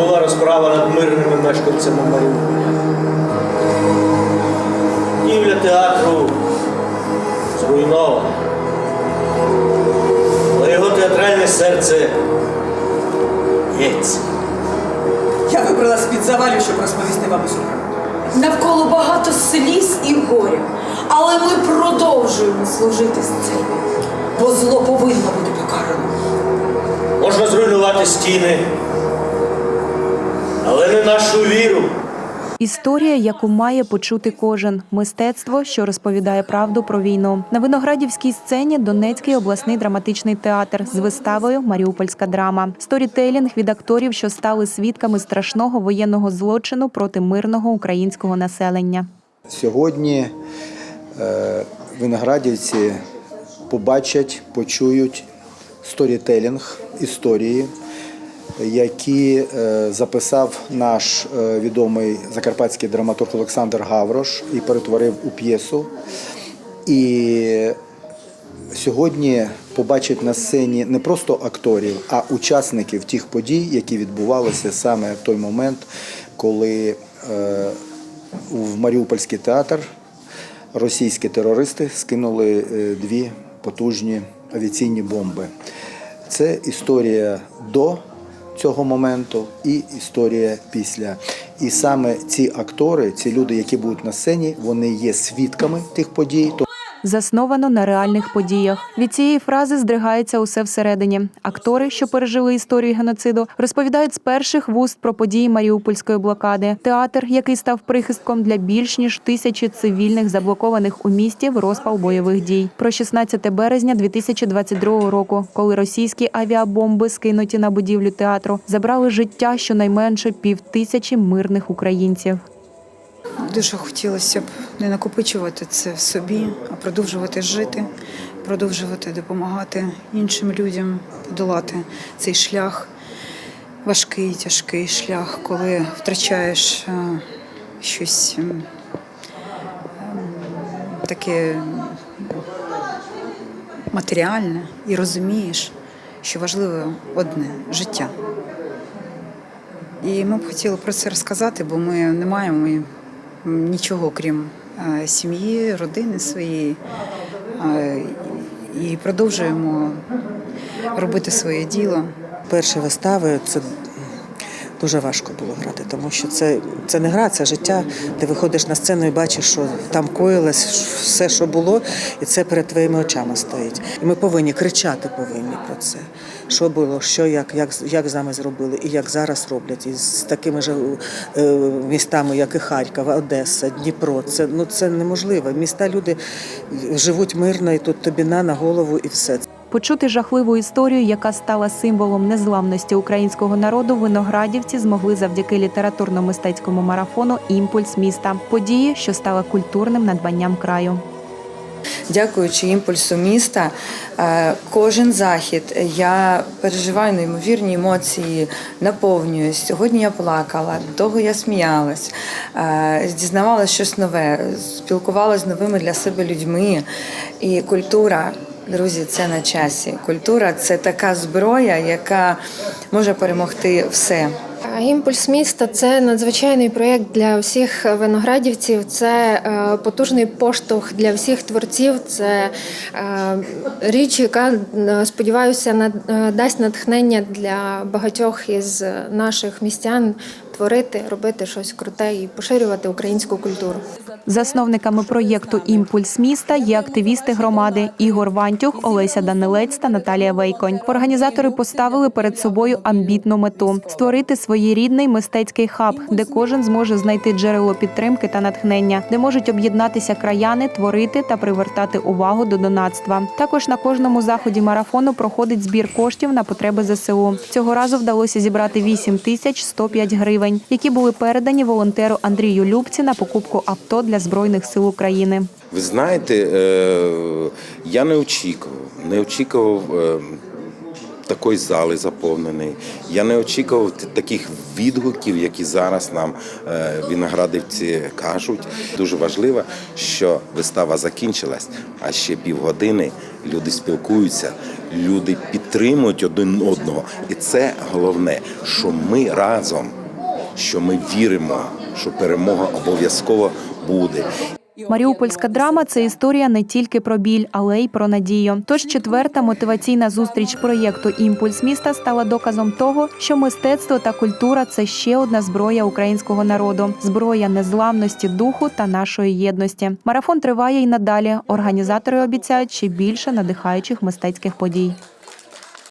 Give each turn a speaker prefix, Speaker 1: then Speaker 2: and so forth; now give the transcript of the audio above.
Speaker 1: була розправа над мирними мешканцями Маріуполя. Будівля театру зруйнована. Але його театральне серце б'ється.
Speaker 2: Я вибрала з-під завалів, щоб розповісти вам усю правду.
Speaker 3: Навколо багато сліз і горя. Але ми продовжуємо служити сцені. Бо зло повинно бути покарано.
Speaker 1: Можна зруйнувати стіни, нашу віру.
Speaker 4: Історія, яку має почути кожен мистецтво, що розповідає правду про війну. На виноградівській сцені Донецький обласний драматичний театр з виставою Маріупольська драма. Сторітелінг від акторів, що стали свідками страшного воєнного злочину проти мирного українського населення.
Speaker 5: Сьогодні е, виноградівці побачать, почують сторітелінг історії, які е, записав наш е, відомий закарпатський драматург Олександр Гаврош і перетворив у п'єсу. І сьогодні побачать на сцені не просто акторів, а учасників тих подій, які відбувалися саме в той момент, коли е, в Маріупольський театр російські терористи скинули дві потужні авіаційні бомби. Це історія до цього моменту і історія після. І саме ці актори, ці люди, які будуть на сцені, вони є свідками тих подій.
Speaker 4: Засновано на реальних подіях. Від цієї фрази здригається усе всередині. Актори, що пережили історію геноциду, розповідають з перших вуст про події Маріупольської блокади. Театр, який став прихистком для більш ніж тисячі цивільних заблокованих у місті в розпал бойових дій. Про 16 березня 2022 року, коли російські авіабомби, скинуті на будівлю театру, забрали життя щонайменше півтисячі мирних українців.
Speaker 6: Дуже хотілося б не накопичувати це в собі, а продовжувати жити, продовжувати допомагати іншим людям подолати цей шлях, важкий, тяжкий шлях, коли втрачаєш е, щось таке матеріальне і розумієш, що важливе одне життя. І ми б хотіли про це розказати, бо ми не маємо нічого крім е, сім'ї, родини своєї. Е, І продовжуємо робити своє діло.
Speaker 7: Перші вистави це дуже важко було грати, тому що це, це не гра, це життя. Ти виходиш на сцену і бачиш, що там коїлось все, що було, і це перед твоїми очами стоїть. І ми повинні кричати повинні про це. Що було, що як, як, як з нами зробили, і як зараз роблять, і з такими ж е, містами, як і Харків, Одеса, Дніпро. Це ну це неможливо. Міста люди живуть мирно, і тут тобі на на голову, і все.
Speaker 4: Почути жахливу історію, яка стала символом незламності українського народу, виноградівці змогли завдяки літературно-мистецькому марафону Імпульс міста події, що стала культурним надбанням краю.
Speaker 8: Дякуючи імпульсу міста, е, кожен захід я переживаю неймовірні емоції, наповнююсь. Сьогодні я плакала, до того я сміялась, е, дізнавалася щось нове, спілкувалася з новими для себе людьми. І культура, друзі, це на часі. Культура це така зброя, яка може перемогти все.
Speaker 9: Імпульс міста це надзвичайний проєкт для всіх виноградівців. Це е, потужний поштовх для всіх творців. Це е, річ, яка е, сподіваюся, дасть натхнення для багатьох із наших містян творити, робити щось круте і поширювати українську культуру.
Speaker 4: Засновниками проєкту Імпульс міста є активісти громади Ігор Вантюх, Олеся Данилець та Наталія Вейконь. Організатори поставили перед собою амбітну мету створити своєрідний мистецький хаб, де кожен зможе знайти джерело підтримки та натхнення, де можуть об'єднатися краяни, творити та привертати увагу до донатства. Також на кожному заході марафону проходить збір коштів на потреби ЗСУ. Цього разу вдалося зібрати 8 тисяч 105 гривень, які були передані волонтеру Андрію Любці на покупку авто для збройних сил України.
Speaker 10: Ви знаєте, е, я не очікував, не очікував е, такої зали заповненої. Я не очікував таких відгуків, які зараз нам е, виноградівці кажуть. Дуже важливо, що вистава закінчилась, а ще півгодини люди спілкуються люди підтримують один одного. І це головне, що ми разом, що ми віримо, що перемога обов'язково буде.
Speaker 4: Маріупольська драма це історія не тільки про біль, але й про надію. Тож четверта мотиваційна зустріч проєкту Імпульс міста стала доказом того, що мистецтво та культура це ще одна зброя українського народу, зброя незламності духу та нашої єдності. Марафон триває й надалі. Організатори обіцяють ще більше надихаючих мистецьких подій.